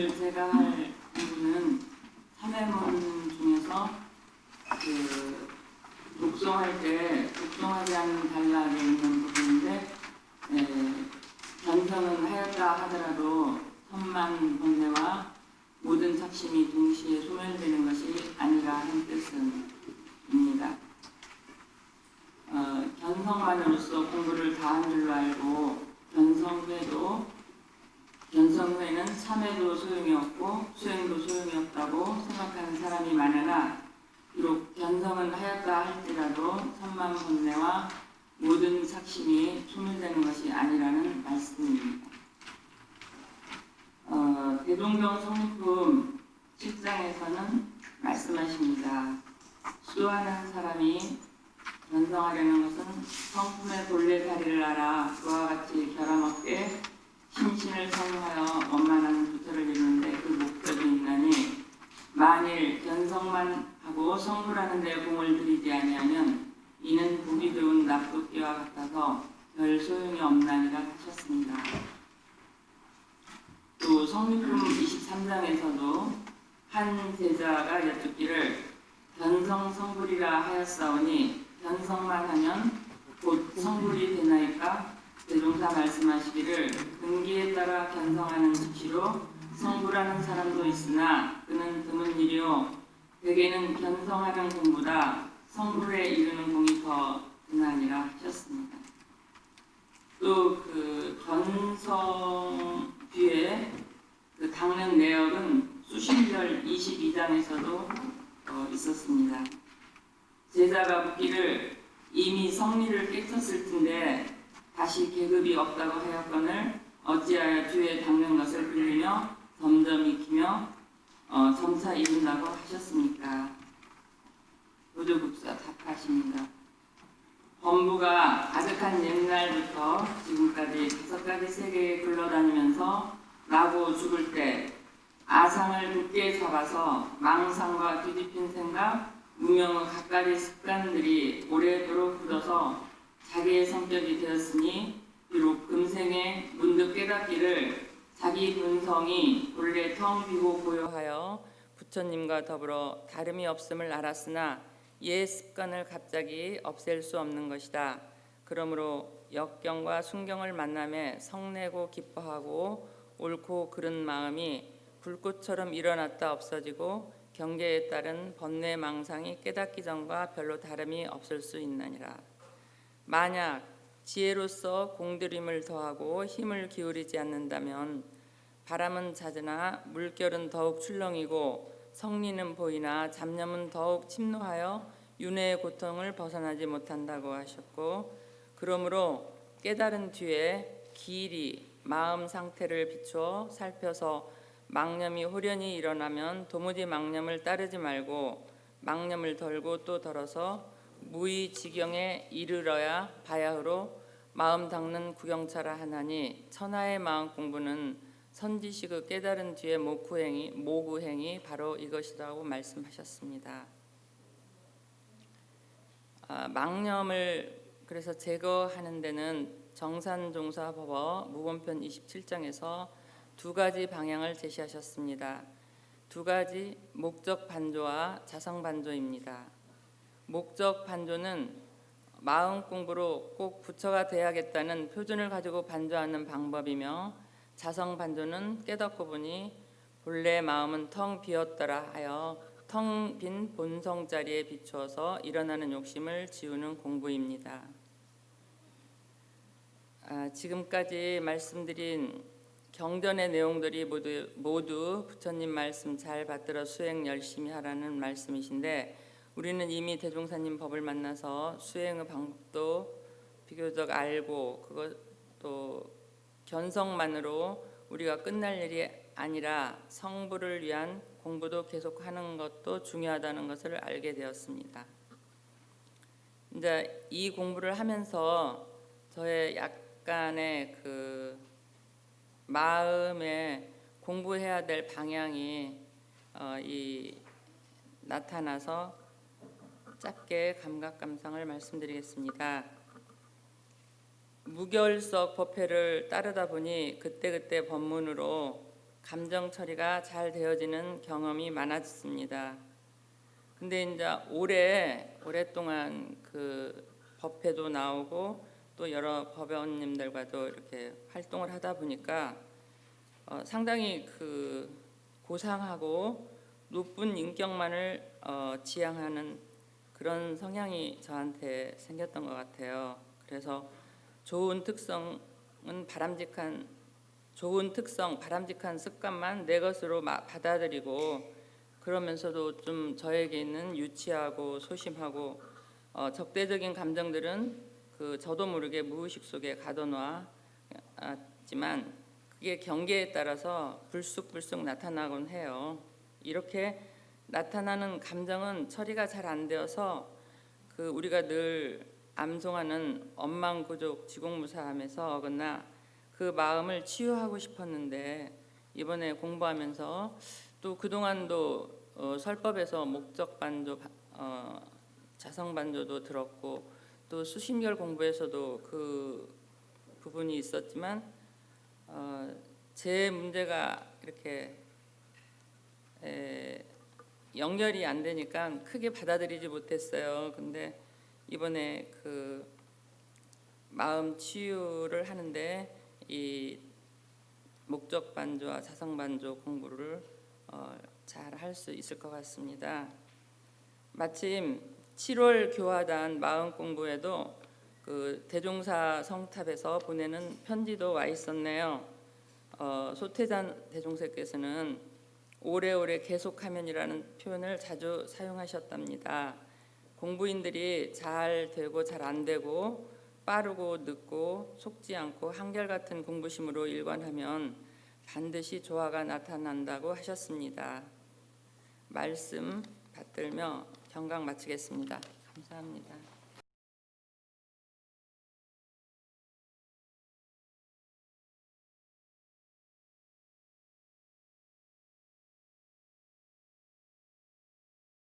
오늘 제가 할 부분은 삼해문 중에서 그 독송할 때 독송하지 않은 단락에 있는 부분인데 에, 견성은 하였다 하더라도 선만 번뇌와 모든 착심이 동시에 소멸되는 것이 아니라 하는 뜻입니다. 어, 견성만으로서 공부를 다한 줄로 알고 견성 후에도 견성 후에는 참회도 소용이 없고 수행도 소용이 없다고 생각하는 사람이 많으나 비록 견성은 하였다 할지라도 선만 번뇌와 모든 착심이 소멸되는 것이 아니라는 말씀입니다. 어, 대동경 성품 7장에서는 말씀하십니다. 수도하는 사람이 완성하려는 것은 성품의 본래 자리를 알아 그와 같이 결함없게 심신을 성하여 원만한 부처를 이루는데 그 목적이 있나니 만일 견성만 하고 성불하는 데 공을 들이지 아니하면 이는 보기 좋은 납도끼와 같아서 별 소용이 없나니라 하셨습니다. 또 성립품 23장에서도 한 제자가 여쭙기를 견성 성불이라 하였사오니 견성만 하면 곧 성불이 되나이까 대종사 말씀하시기를 근기에 따라 견성하는 즉시로 성불하는 사람도 있으나 그는 드문 일이요 대개는 견성하는 공보다 성불에 이르는 공이 더 드나니라 하셨습니다. 또그 견성 뒤에 그 닦는 내역은 수신절 22장에서도 어, 있었습니다. 제자가 묻기를 이미 성리를 깨쳤을 텐데 다시 계급이 없다고 하였거늘 어찌하여 뒤에 닦는 것을 빌리며 점점 익히며 어, 점차 이룬다고 하셨습니까? 도조국사 답하십니다. 범부가 가득한 옛날부터 지금까지 다섯 가지 세계에 굴러다니면서 나고 죽을 때 아상을 굳게 잡아서 망상과 뒤집힌 생각, 무명의 갖가지 습관들이 오래도록 굳어서 자기의 성격이 되었으니 비록 금생에 문득 깨닫기를 자기 본성이 본래 텅 비고 고요하여 부처님과 더불어 다름이 없음을 알았으나 옛 습관을 갑자기 없앨 수 없는 것이다. 그러므로 역경과 순경을 만남에 성내고 기뻐하고 옳고 그른 마음이 불꽃처럼 일어났다 없어지고 경계에 따른 번뇌 망상이 깨닫기 전과 별로 다름이 없을 수 있느니라. 만약 지혜로서 공들임을 더하고 힘을 기울이지 않는다면 바람은 잦으나 물결은 더욱 출렁이고 성리는 보이나 잡념은 더욱 침노하여 윤회의 고통을 벗어나지 못한다고 하셨고 그러므로 깨달은 뒤에 길이 마음 상태를 비추어 살펴서 망념이 호련히 일어나면 도무지 망념을 따르지 말고 망념을 덜고 또 덜어서 무의지경에 이르러야 바야흐로 마음 닦는 구경차라 하나니 천하의 마음 공부는 선지식의 깨달은 뒤에 모구행이 모구행이 바로 이것이라고 말씀하셨습니다. 아, 망념을 그래서 제거하는 데는 정산종사법어 무본편 27장에서 두 가지 방향을 제시하셨습니다. 두 가지 목적 반조와 자성 반조입니다. 목적 반조는 마음 공부로 꼭 부처가 돼야겠다는 표준을 가지고 반조하는 방법이며 자성 반조는 깨닫고 보니 본래 마음은 텅 비었더라 하여 텅 빈 본성 자리에 비추어서 일어나는 욕심을 지우는 공부입니다. 아, 지금까지 말씀드린 경전의 내용들이 모두 모두 부처님 말씀 잘 받들어 수행 열심히 하라는 말씀이신데 우리는 이미 대종사님 법을 만나서 수행의 방법도 비교적 알고 그것도 견성만으로 우리가 끝날 일이 아니라 성부를 위한 공부도 계속하는 것도 중요하다는 것을 알게 되었습니다. 이제 이 공부를 하면서 저의 약간의 그 마음에 공부해야 될 방향이 어, 이 나타나서 짧게 감각 감상을 말씀드리겠습니다. 무결석 법회를 따르다 보니 그때그때 법문으로 감정 처리가 잘 되어지는 경험이 많았습니다. 근데 이제 올해 오랫동안 그 법회도 나오고 또 여러 법원님들과도 이렇게 활동을 하다 보니까 어, 상당히 그 고상하고 높은 인격만을 어, 지향하는 그런 성향이 저한테 생겼던 것 같아요. 그래서 좋은 특성은 바람직한 좋은 특성, 바람직한 습관만 내 것으로 마- 받아들이고 그러면서도 좀 저에게 있는 유치하고 소심하고 어, 적대적인 감정들은 그 저도 모르게 무의식 속에 가둬놓았지만 그게 경계에 따라서 불쑥불쑥 나타나곤 해요. 이렇게 나타나는 감정은 처리가 잘 안 되어서 그 우리가 늘 암송하는 엄망구족 지공무사함에서 어긋나 그 마음을 치유하고 싶었는데 이번에 공부하면서 또 그동안도 어, 설법에서 목적 반조 어, 자성 반조도 들었고 또 수신결 공부에서도 그 부분이 있었지만 어, 제 문제가 이렇게 에, 연결이 안 되니까 크게 받아들이지 못했어요. 근데 이번에 그 마음 치유를 하는데 이 목적 반조와 자성 반조 공부를 어, 잘할 수 있을 것 같습니다. 마침 7월 교화단 마음 공부에도 그 대종사 성탑에서 보내는 편지도 와 있었네요. 어, 소태잔 대종사께서는 오래오래 계속하면이라는 표현을 자주 사용하셨답니다. 공부인들이 잘 되고 잘 안 되고 빠르고 늦고 속지 않고 한결같은 공부심으로 일관하면 반드시 조화가 나타난다고 하셨습니다. 말씀 받들며 경강 마치겠습니다. 감사합니다.